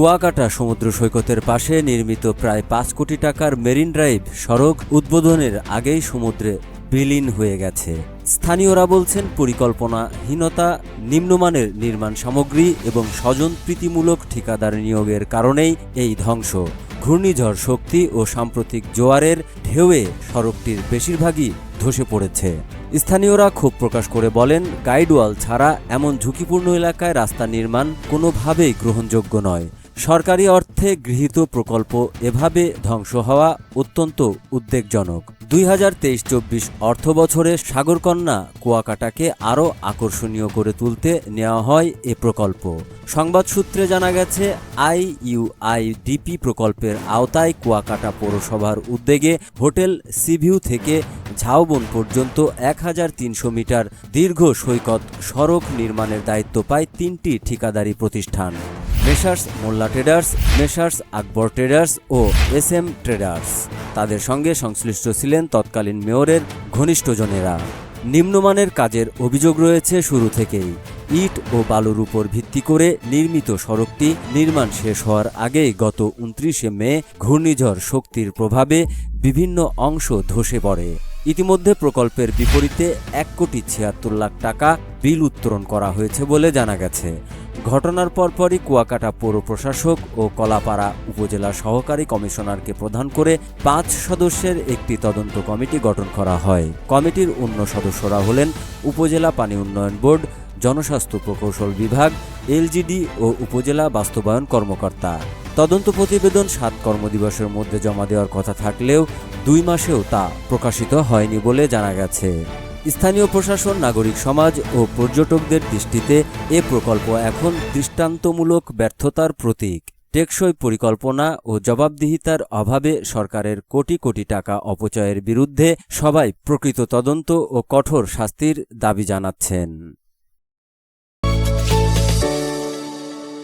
কুয়াকাটা সমুদ্র সৈকতের পাশে নির্মিত প্রায় পাঁচ কোটি টাকার মেরিন ড্রাইভ সড়ক উদ্বোধনের আগেই সমুদ্রে বিলীন হয়ে গেছে। স্থানীয়রা বলছেন পরিকল্পনাহীনতা, নিম্নমানের নির্মাণ সামগ্রী এবং স্বজন প্রীতিমূলক ঠিকাদার নিয়োগের কারণেই এই ধ্বংস। ঘূর্ণিঝড় শক্তি ও সাম্প্রতিক জোয়ারের ঢেউয়ে সড়কটির বেশিরভাগই ধসে পড়েছে। স্থানীয়রা ক্ষোভ প্রকাশ করে বলেন, গাইডওয়াল ছাড়া এমন ঝুঁকিপূর্ণ এলাকায় রাস্তা নির্মাণ কোনোভাবেই গ্রহণযোগ্য নয়। সরকারি অর্থে গৃহীত প্রকল্প এভাবে ধ্বংস হওয়া অত্যন্ত উদ্বেগজনক। দুই হাজার তেইশ চব্বিশ অর্থ বছরে সাগরকন্যা কুয়াকাটাকে আরও আকর্ষণীয় করে তুলতে নেওয়া হয় এ প্রকল্প। সংবাদ সূত্রে জানা গেছে আইইউআইডিপি প্রকল্পের আওতায় কুয়াকাটা পৌরসভার উদ্যোগে হোটেল সিভিউ থেকে ঝাউবন পর্যন্ত এক হাজার তিনশো মিটার দীর্ঘ সৈকত সড়ক নির্মাণের দায়িত্ব পায় তিনটি ঠিকাদারি প্রতিষ্ঠান। Messrs, Molla traders, Messrs, Akbar traders ও এস এম ট্রেডার্স। তাদের সঙ্গে সংশ্লিষ্ট ছিলেন তৎকালীন মেয়রের ঘনিষ্ঠজনেরা নিম্নমানের কাজের অভিযোগ রয়েছে শুরু থেকেই। ইট ও বালুর উপর ভিত্তি করে নির্মিত সড়কটি নির্মাণ শেষ হওয়ার আগেই গত উনত্রিশে মে ঘূর্ণিঝড় শক্তির প্রভাবে বিভিন্ন অংশ ধসে পড়ে। ইতিমধ্যে প্রকল্পের বিপরীতে এক কোটি ছিয়াত্তর লাখ টাকা বিল উত্তোলন করা হয়েছে বলে জানা গেছে। ঘটনার পরপরই কুয়াকাটা পৌর প্রশাসক ও কলাপাড়া উপজেলা সহকারী কমিশনারকে প্রধান করে পাঁচ সদস্যের একটি তদন্ত কমিটি গঠন করা হয়। কমিটির অন্য সদস্যরা হলেন উপজেলা পানি উন্নয়ন বোর্ড, জনস্বাস্থ্য প্রকৌশল বিভাগ, এলজিডি ও উপজেলা বাস্তবায়ন কর্মকর্তা। তদন্ত প্রতিবেদন সাত কর্মদিবসের মধ্যে জমা দেওয়ার কথা থাকলেও দুই মাসেও তা প্রকাশিত হয়নি বলে জানা গেছে। স্থানীয় প্রশাসন, নাগরিক সমাজ ও পর্যটকদের দৃষ্টিতে এ প্রকল্প এখন দৃষ্টান্তমূলক ব্যর্থতার প্রতীক। টেকসই পরিকল্পনা ও জবাবদিহিতার অভাবে সরকারের কোটি কোটি টাকা অপচয়ের বিরুদ্ধে সবাই প্রকৃত তদন্ত ও কঠোর শাস্তির দাবি জানাচ্ছেন।